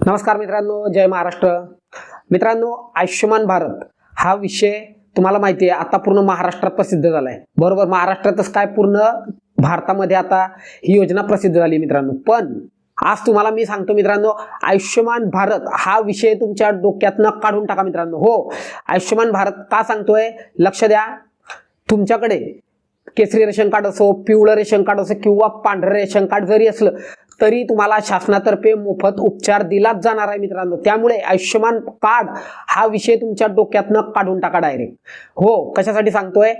नमस्कार मित्रांनो जय महाराष्ट्र. मित्रांनो आयुष्यमान भारत हा विषय तुम्हाला माहिती आहे आता पूर्ण महाराष्ट्रात प्रसिद्ध झाला आहे बरोबर महाराष्ट्रातच काय पूर्ण भारतामध्ये आता ही योजना प्रसिद्ध झाली मित्रांनो. पण आज तुम्हाला मी सांगतो मित्रांनो आयुष्यमान भारत हा विषय तुमच्या डोक्यातनं काढून टाका मित्रांनो. हो आयुष्यमान भारत का सांगतोय? लक्ष द्या. तुमच्याकडे केसरी रेशन कार्ड असो पिवळं रेशन कार्ड असो किंवा पांढरं रेशन कार्ड जरी असलं तरी तुम्हाला शासनातर्फे मोफत उपचार दिलाच जाणार आहे मित्रांनो. त्यामुळे आयुष्यमान कार्ड हा विषय तुमच्या डोक्यातनं काढून टाका डायरेक्ट हो कशासाठी सांगतोय?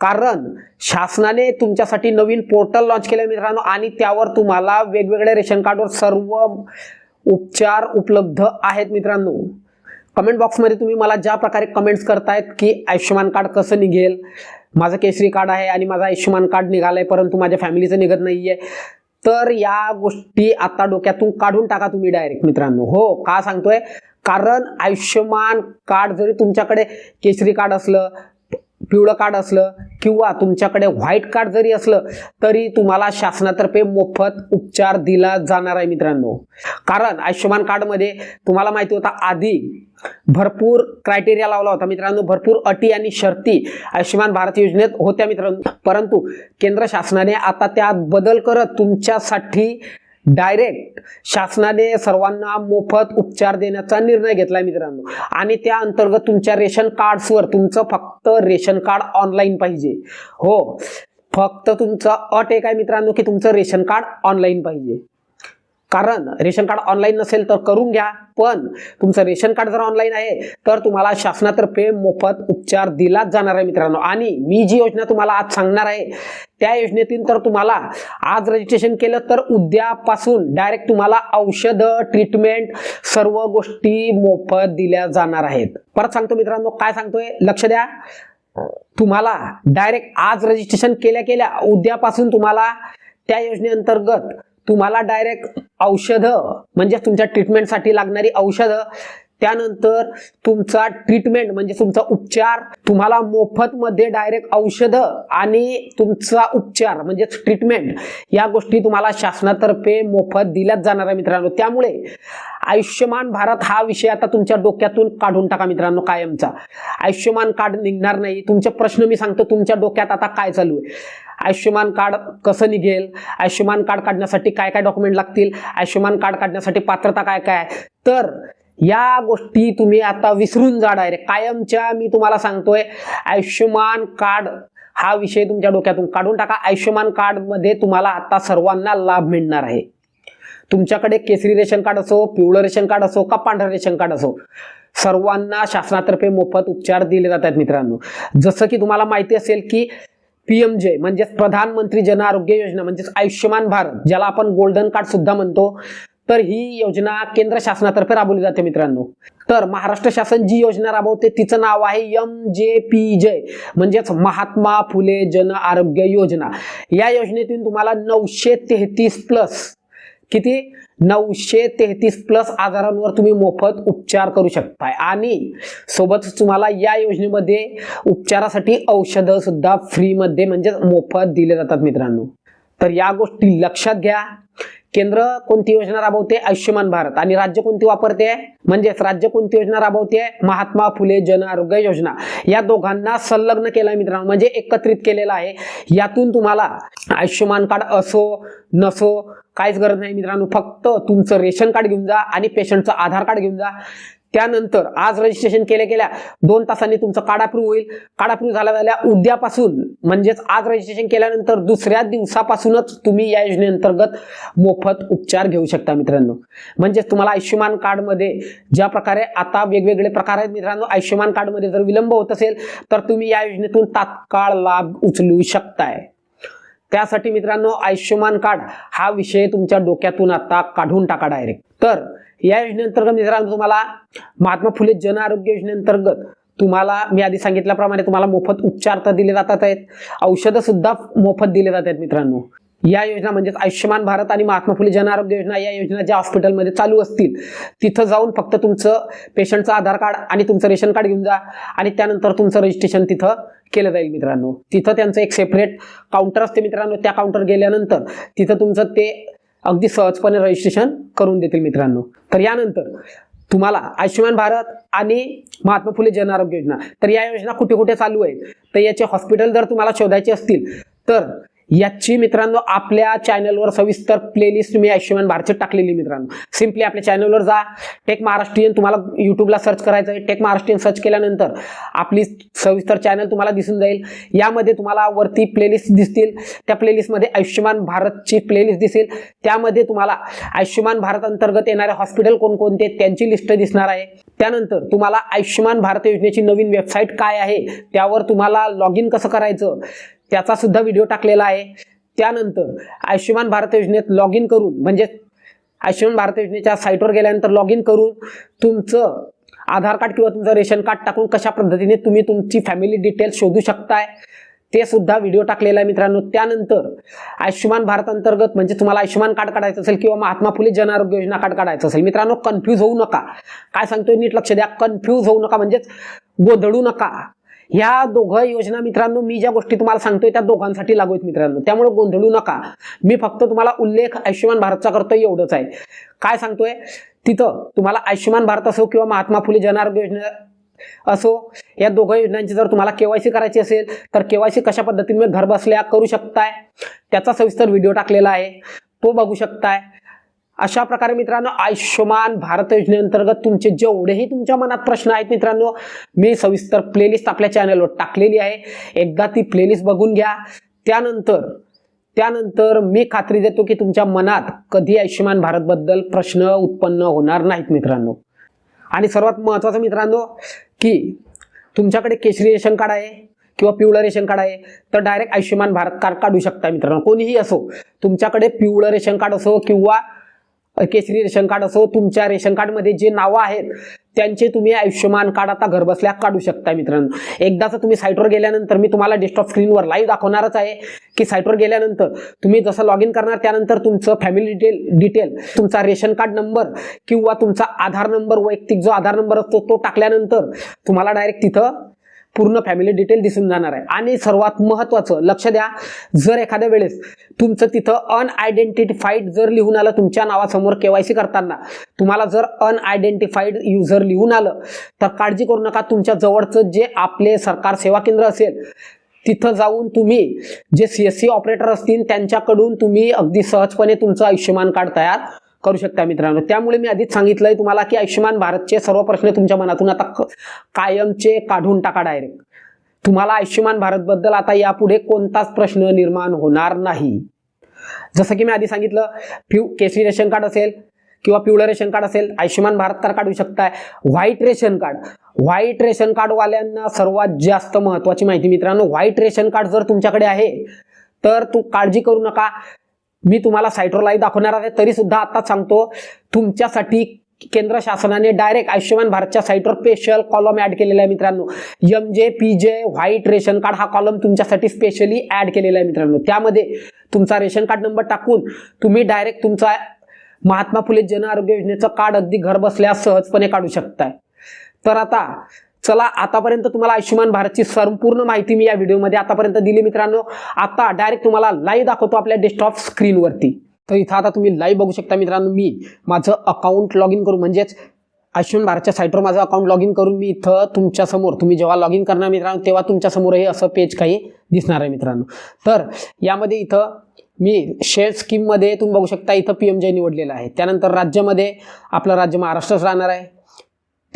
कारण शासनाने तुमच्यासाठी नवीन पोर्टल लॉन्च केलं मित्रांनो आणि त्यावर तुम्हाला वेगवेगळ्या रेशन कार्डवर सर्व उपचार उपलब्ध आहेत मित्रांनो. कमेंट बॉक्समध्ये तुम्ही मला ज्या प्रकारे कमेंट्स करतायत की आयुष्यमान कार्ड कसं निघेल माझं केसरी कार्ड आहे आणि माझं आयुष्यमान कार्ड निघालं आहे परंतु माझ्या फॅमिलीचं निघत नाही आहे तर या गोष्टी आता डोक्यातून काढून टाका तुम्ही डायरेक्ट मित्रांनो. हो का सांगतोय? कारण आयुष्यमान कार्ड जरी तुमच्याकडे केसरी कार्ड असलं पिवळं कार्ड असलं किंवा तुमच्याकडे व्हाईट कार्ड जरी असलं तरी तुम्हाला शासनातर्फे मोफत उपचार दिला जाणार आहे मित्रांनो. कारण आयुष्यमान कार्डमध्ये तुम्हाला माहिती होता आधी भरपूर क्रायटेरिया लावला होता मित्रांनो. भरपूर अटी आणि शर्ती आयुष्यमान भारत योजनेत होत्या मित्रांनो. परंतु केंद्र शासनाने आता त्यात बदल करत तुमच्यासाठी डायरेक्ट शासनाने सर्वांना मोफत उपचार देण्याचा निर्णय घेतलाय मित्रांनो. आणि त्या अंतर्गत तुमच्या रेशन कार्ड्सवर तुमचं फक्त रेशन कार्ड ऑनलाईन पाहिजे. हो फक्त तुमचं अट एक आहे मित्रांनो की तुमचं रेशन कार्ड ऑनलाईन पाहिजे. कारण रेशन कार्ड ऑनलाईन नसेल तर करून घ्या. पण तुमचं रेशन कार्ड जर ऑनलाईन आहे तर तुम्हाला शासनातर्फे मोफत उपचार दिलाच जाणार आहे मित्रांनो. आणि मी जी योजना तुम्हाला आज सांगणार आहे त्या योजनेतून तर तुम्हाला आज रजिस्ट्रेशन केलं तर उद्यापासून डायरेक्ट तुम्हाला औषधं ट्रीटमेंट सर्व गोष्टी मोफत दिल्या जाणार आहेत. परत सांगतो मित्रांनो काय सांगतोय? लक्ष द्या. तुम्हाला डायरेक्ट आज रजिस्ट्रेशन केल्या केल्या उद्यापासून तुम्हाला त्या योजनेअंतर्गत तुम्हाला डायरेक्ट औषधं म्हणजे तुमच्या ट्रीटमेंटसाठी लागणारी औषधं त्यानंतर तुमचा ट्रीटमेंट म्हणजे तुमचा उपचार तुम्हाला मोफतमध्ये डायरेक्ट औषधं आणि तुमचा उपचार म्हणजे ट्रीटमेंट या गोष्टी तुम्हाला शासनातर्फे मोफत दिल्याच जाणार आहे मित्रांनो. त्यामुळे आयुष्यमान भारत हा विषय आता तुमच्या डोक्यातून काढून टाका मित्रांनो कायमचा. आयुष्यमान कार्ड निघणार नाही. तुमचे प्रश्न मी सांगतो तुमच्या डोक्यात आता काय चालू आहे? आयुष्यमान कार्ड कसं निघेल? आयुष्यमान कार्ड काढण्यासाठी काय काय डॉक्युमेंट लागतील? आयुष्यमान कार्ड काढण्यासाठी पात्रता काय काय तर या गोष्टी तुम्ही आता विसरून जा डायरेक्ट कायमच्या मी तुम्हाला सांगतोय आयुष्यमान कार्ड हा विषय तुमच्या डोक्यातून काढून टाका. आयुष्यमान कार्डमध्ये तुम्हाला आता सर्वांना लाभ मिळणार आहे. तुमच्याकडे केसरी रेशन कार्ड असो पिवळं रेशन कार्ड असो का पांढरं रेशन कार्ड असो सर्वांना शासनातर्फे मोफत उपचार दिले जातात मित्रांनो. जसं की तुम्हाला माहिती असेल की पीएम जे म्हणजेच प्रधानमंत्री जन आरोग्य योजना म्हणजेच आयुष्यमान भारत ज्याला आपण गोल्डन कार्ड सुद्धा म्हणतो. तर ही योजना केंद्र शासनातर्फे राबवली जाते मित्रांनो. तर महाराष्ट्र शासन जी योजना राबवते तिचं नाव आहे एम जे पी जय. म्हणजेच महात्मा फुले जन आरोग्य योजना. या योजनेतून तुम्हाला नऊशे तेहतीस प्लस किती? नऊशे तेहतीस प्लस आजारांवर तुम्ही मोफत उपचार करू शकताय. आणि सोबतच तुम्हाला या योजनेमध्ये उपचारासाठी औषधं सुद्धा फ्रीमध्ये म्हणजे मोफत दिले जातात मित्रांनो. तर या गोष्टी लक्षात घ्या. केंद्र कोणती योजना राबवते? आयुष्यमान भारत. आणि राज्य कोणती वापरते? म्हणजेच राज्य कोणती योजना राबवते? महात्मा फुले जन आरोग्य योजना. या दोघांना संलग्न केलं आहे मित्रांनो. म्हणजे एकत्रित केलेलं आहे. यातून तुम्हाला आयुष्यमान कार्ड असो नसो काहीच गरज नाही मित्रांनो. फक्त तुमचं रेशन कार्ड घेऊन जा आणि पेशंटचं आधार कार्ड घेऊन जा. त्यानंतर आज रजिस्ट्रेशन केल्या गेल्या. दोन तासांनी तुमचं कार्ड अप्रूव्ह होईल. कार्ड अप्रूव्ह झाला झाल्या उद्यापासून म्हणजेच आज रजिस्ट्रेशन केल्यानंतर दुसऱ्या दिवसापासूनच तुम्ही या योजनेअंतर्गत मोफत उपचार घेऊ शकता मित्रांनो. म्हणजेच तुम्हाला आयुष्यमान कार्डमध्ये ज्या प्रकारे आता वेगवेगळे प्रकार आहेत मित्रांनो आयुष्यमान कार्डमध्ये जर विलंब होत असेल तर तुम्ही या योजनेतून तात्काळ लाभ उचलू शकताय. त्यासाठी मित्रांनो आयुष्यमान कार्ड हा विषय तुमच्या डोक्यातून आता काढून टाका डायरेक्ट तर या योजनेअंतर्गत मित्रांनो तुम्हाला महात्मा फुले जन आरोग्य योजनेअंतर्गत तुम्हाला मी आधी सांगितल्याप्रमाणे तुम्हाला मोफत उपचार तर दिले जातात आहेत. औषधं सुद्धा मोफत दिले जात आहेत मित्रांनो. या योजना म्हणजेच आयुष्यमान भारत आणि महात्मा फुले जन आरोग्य योजना या योजना ज्या हॉस्पिटलमध्ये चालू असतील तिथं जाऊन फक्त तुमचं पेशंटचं आधार कार्ड आणि तुमचं रेशन कार्ड घेऊन जा आणि त्यानंतर तुमचं रजिस्ट्रेशन तिथं केलं जाईल मित्रांनो. तिथं त्यांचं एक सेपरेट काउंटर असते मित्रांनो. त्या काउंटर गेल्यानंतर तिथं तुमचं ते अगदी सहजपणे रजिस्ट्रेशन करून देतील मित्रांनो. तर यानंतर तुम्हाला आयुष्यमान भारत आणि महात्मा फुले जन आरोग्य योजना तर या योजना कुठे कुठे चालू आहेत? तर याचे हॉस्पिटल जर तुम्हाला शोधायचे असतील तर याची मित्रांनो आपल्या चॅनलवर सविस्तर प्लेलिस्ट तुम्ही आयुष्यमान भारतची टाकलेली मित्रांनो. सिम्पली आपल्या चॅनलवर जा. टेक महाराष्ट्रीयन तुम्हाला युट्यूबला सर्च करायचं आहे. टेक महाराष्ट्रीयन सर्च केल्यानंतर आपली सविस्तर चॅनल तुम्हाला दिसून जाईल. यामध्ये तुम्हाला वरती प्लेलिस्ट दिसतील. त्या प्लेलिस्टमध्ये आयुष्यमान भारतची प्लेलिस्ट दिसेल. त्यामध्ये तुम्हाला आयुष्यमान भारत अंतर्गत येणारे हॉस्पिटल कोणकोणते त्यांची लिस्ट दिसणार आहे. त्यानंतर तुम्हाला आयुष्यमान भारत योजनेची नवीन वेबसाईट काय आहे? त्यावर तुम्हाला लॉग इन कसं करायचं? त्याचा सुद्धा व्हिडिओ टाकलेला आहे. त्यानंतर आयुष्यमान भारत योजनेत लॉग इन करून म्हणजे आयुष्यमान भारत योजनेच्या साईटवर गेल्यानंतर लॉग इन करून तुमचं आधार कार्ड किंवा तुमचं रेशन कार्ड टाकून कशा पद्धतीने तुम्ही तुमची फॅमिली डिटेल्स शोधू शकताय ते सुद्धा व्हिडिओ टाकलेला आहे मित्रांनो. त्यानंतर आयुष्यमान भारत अंतर्गत म्हणजे तुम्हाला आयुष्यमान कार्ड काढायचं असेल किंवा महात्मा फुले जन आरोग्य योजना कार्ड काढायचं असेल. मित्रांनो कन्फ्यूज होऊ नका. काय सांगतोय नीट लक्ष द्या. कन्फ्यूज होऊ नका म्हणजेच गोधळू नका. ह्या दोघं योजना मित्रांनो मी ज्या गोष्टी तुम्हाला सांगतोय त्या दोघांसाठी लागू आहेत मित्रांनो. त्यामुळे गोंधळू नका. मी फक्त तुम्हाला उल्लेख आयुष्यमान भारतचा करतोय एवढंच आहे. काय सांगतोय? तिथं तुम्हाला आयुष्यमान भारत असो किंवा महात्मा फुले जन आरोग्य योजना असो या दोघं योजनांची जर तुम्हाला केवायसी करायची असेल तर केवायसी कशा पद्धतीने घर बसल्या करू शकताय? त्याचा सविस्तर व्हिडिओ टाकलेला आहे. तो बघू शकताय. अशा प्रकारे मित्रांनो आयुष्यमान भारत योजनेअंतर्गत तुमचे जेवढेही तुमच्या मनात प्रश्न आहेत मित्रांनो मी सविस्तर प्लेलिस्ट आपल्या चॅनलवर टाकलेली आहे. एकदा ती प्लेलिस्ट बघून घ्या. त्यानंतर त्यानंतर मी खात्री देतो की तुमच्या मनात कधी आयुष्यमान भारतबद्दल प्रश्न उत्पन्न होणार नाहीत मित्रांनो. आणि सर्वात महत्त्वाचं मित्रांनो की तुमच्याकडे केशरी रेशन कार्ड आहे किंवा पिवळं रेशन कार्ड आहे तर डायरेक्ट आयुष्यमान भारत कार्ड काढू शकता मित्रांनो. कोणीही असो तुमच्याकडे पिवळं रेशन कार्ड असो किंवा केसरी रेशन कार्ड असो तुमच्या रेशन कार्डमध्ये जे नावं आहेत त्यांचे तुम्ही आयुष्यमान कार्ड आता घरबसल्या काढू शकता मित्रांनो. एकदाच तुम्ही साईटवर गेल्यानंतर मी तुम्हाला डेस्कटॉप स्क्रीनवर लाईव्ह दाखवणारच आहे की साईटवर गेल्यानंतर तुम्ही जसं लॉग इन करणार त्यानंतर तुमचं फॅमिली डिटेल डिटेल तुमचा रेशन कार्ड नंबर किंवा तुमचा आधार नंबर वैयक्तिक जो आधार नंबर असतो तो टाकल्यानंतर तुम्हाला डायरेक्ट तिथं पूर्ण फॅमिली डिटेल दिसून जाणार आहे. आणि सर्वात महत्त्वाचं लक्ष द्या जर एखाद्या वेळेस तुमचं तिथं अनआयडेंटिफाईड जर लिहून आलं तुमच्या नावासमोर केवायसी करताना तुम्हाला जर अनआयडेंटिफाईड युजर लिहून आलं तर काळजी करू नका तुमच्या जवळचं जे आपले सरकार सेवा केंद्र असेल तिथं जाऊन तुम्ही जे सी एस सी ऑपरेटर असतील त्यांच्याकडून तुम्ही अगदी सहजपणे तुमचं आयुष्यमान कार्ड तयार करू शकता मित्रांनो. त्यामुळे मी आधीच सांगितलंय तुम्हाला की आयुष्यमान भारतचे सर्व प्रश्न तुमच्या मनातून आता क- कायमचे काढून टाका डायरेक्ट तुम्हाला आयुष्यमान भारतबद्दल आता यापुढे कोणताच प्रश्न निर्माण होणार नाही. जसं की मी आधी सांगितलं पिव केसरी रेशन कार्ड असेल किंवा पिवळं रेशन कार्ड असेल आयुष्यमान भारत कार्ड काढू शकताय. White ration card. White ration कार्डवाल्यांना सर्वात जास्त महत्त्वाची माहिती मित्रांनो व्हाईट रेशन कार्ड जर तुमच्याकडे आहे तर तू काळजी करू नका. मी तुम्हाला साईटवर दाखवणार आहे तरी सुद्धा आताच सांगतो तुमच्यासाठी केंद्र शासनाने डायरेक्ट आयुष्यमान भारतच्या साईटवर स्पेशल कॉलम ऍड केलेला आहे मित्रांनो. M J P J white ration card हा कॉलम तुमच्यासाठी स्पेशली ऍड केलेला आहे मित्रांनो. त्यामध्ये तुमचा रेशन कार्ड नंबर टाकून तुम्ही डायरेक्ट तुमचा महात्मा फुले जन आरोग्य योजनेचं कार्ड अगदी घर बसल्या सहजपणे काढू शकताय. तर आता चला आतापर्यंत तुम्हाला आयुष्यमान भारतची संपूर्ण माहिती मी या व्हिडिओमध्ये आतापर्यंत दिली मित्रांनो. आता डायरेक्ट तुम्हाला लाईव्ह दाखवतो आपल्या डेस्कटॉप स्क्रीनवरती तर इथं आता तुम्ही लाईव्ह बघू शकता मित्रांनो मी. माझं अकाउंट लॉग इन करून म्हणजेच आयुष्यमान भारतच्या साईटवर माझं अकाउंट लॉग इन करून मी इथं तुमच्यासमोर तुम्ही जेव्हा लॉग इन करणार मित्रांनो तेव्हा तुमच्यासमोरही असं पेज काही दिसणार आहे मित्रांनो. तर यामध्ये इथं मी शेअर स्कीममध्ये तुम्ही बघू शकता इथं पी एम जे निवडलेलं आहे. त्यानंतर राज्यामध्ये आपलं राज्य महाराष्ट्रच राहणार आहे.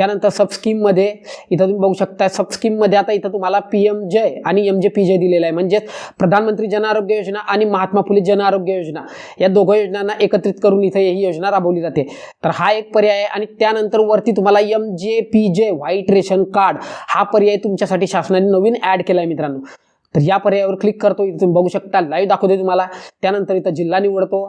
त्यानंतर सबस्कीममध्ये इथं तुम्ही बघू शकता सबस्कीममध्ये आता इथं तुम्हाला पी एम जय आणि एम जे पी जय दिलेलं आहे. म्हणजेच प्रधानमंत्री जन आरोग्य योजना आणि महात्मा फुले जन आरोग्य योजना या दोघं योजनांना एकत्रित करून इथं ही योजना राबवली जाते. तर हा एक पर्याय आहे आणि त्यानंतर वरती तुम्हाला M J P J white ration card हा पर्याय तुमच्यासाठी शासनाने नवीन ॲड केला आहे मित्रांनो. तर या पर्यायावर क्लिक करतो. इथं तुम्ही बघू शकता लाईव्ह दाखवते तुम्हाला. त्यानंतर इथं जिल्हा निवडतो.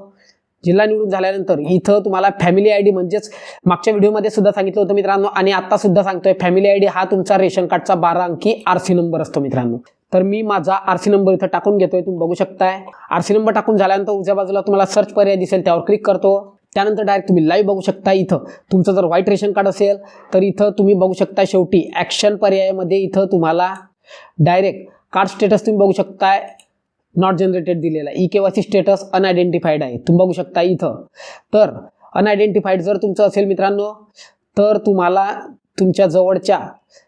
जिल्हा निवडून झाल्यानंतर इथं तुम्हाला फॅमिली आय डी म्हणजेच मागच्या व्हिडिओमध्ये सुद्धा सांगितलं होतं मित्रांनो आणि आता सुद्धा सांगतोय फॅमिली आय डी हा तुमचा रेशन कार्डचा बारा अंकी आर सी नंबर असतो मित्रांनो. तर मी माझा आर सी नंबर इथं टाकून घेतोय तुम्ही बघू शकताय. आर सी नंबर टाकून झाल्यानंतर उजव्या बाजूला तुम्हाला सर्च पर्याय दिसेल त्यावर क्लिक करतो. त्यानंतर डायरेक्ट तुम्ही लाईव्ह बघू शकता इथं. तुमचं जर व्हाईट रेशन कार्ड असेल तर इथं तुम्ही बघू शकता शेवटी ॲक्शन पर्यायामध्ये इथं तुम्हाला डायरेक्ट कार्ड स्टेटस तुम्ही बघू शकताय. नॉट जनरेटेड दिलेला आहे. E K Y C status unidentified आहे. तुम्ही बघू शकता इथं. तर अनआयडेंटिफाईड जर तुमचं असेल मित्रांनो तर तुम्हाला तुमच्या जवळच्या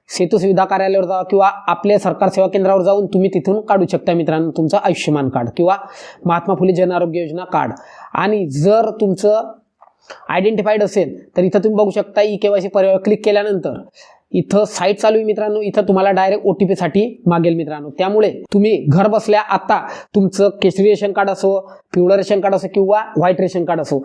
सेतू सुविधा कार्यालयावर जा किंवा आपल्या सरकार सेवा केंद्रावर जाऊन तुम्ही तिथून काढू शकता मित्रांनो तुमचं आयुष्यमान कार्ड किंवा महात्मा फुले जन आरोग्य योजना कार्ड. आणि जर तुमचं आयडेंटिफाईड असेल तर इथं तुम्ही बघू शकता ई के वाय सी पर्याय क्लिक केल्यानंतर इथं साईट चालू आहे मित्रांनो. इथं तुम्हाला डायरेक्ट ओ टी पीसाठी मागेल मित्रांनो. त्यामुळे तुम्ही घर बसल्या आता तुमचं केसरी रेशन कार्ड असो पिवळं रेशन कार्ड असो किंवा व्हाईट रेशन कार्ड असो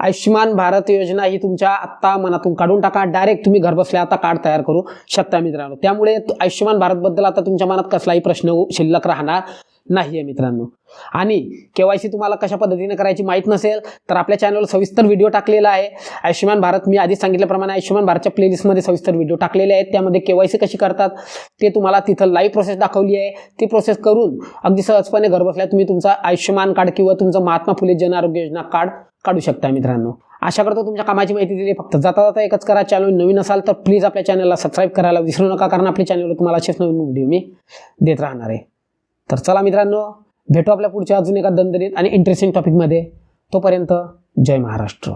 आयुष्यमान भारत योजना ही तुमच्या आत्ता मनातून काढून टाका. डायरेक्ट तुम्ही घर बसल्या आता कार्ड तयार करू शकता मित्रांनो. त्यामुळे आयुष्यमान भारतबद्दल आता तुमच्या मनात कसलाही प्रश्न शिल्लक राहणार नाही आहे मित्रांनो. आणि केवायसी तुम्हाला कशा पद्धतीने करायची माहीत नसेल तर आपल्या चॅनलवर सविस्तर व्हिडिओ टाकलेला आहे. आयुष्यमान भारत मी आधी सांगितल्याप्रमाणे आयुष्यमान भारतच्या प्लेलिस्टमध्ये सविस्तर व्हिडिओ टाकलेले आहेत. त्यामध्ये केवायसी कशी करतात ते तुम्हाला तिथं लाईव्ह प्रोसेस दाखवली आहे. ती प्रोसेस करून अगदी सहजपणे घर बसल्या तुम्ही तुमचा आयुष्यमान कार्ड किंवा तुमचं महात्मा फुले जन आरोग्य योजना कार्ड काढू शकता मित्रांनो. आशा करतो तुमच्या कामाची माहिती दिली फक्त जाता जाता एकच करा. चॅनल नवीन असाल तर प्लीज आपल्या चॅनलला सबस्क्राईब करायला विसरू नका कारण आपल्या चॅनलवर तुम्हाला असेच नवीन व्हिडिओ मी देत राहणार आहे. तर चला मित्रांनो भेटू आपल्या पुढच्या अजून एका दणदणीत आणि इंटरेस्टिंग टॉपिकमध्ये तोपर्यंत जय महाराष्ट्र.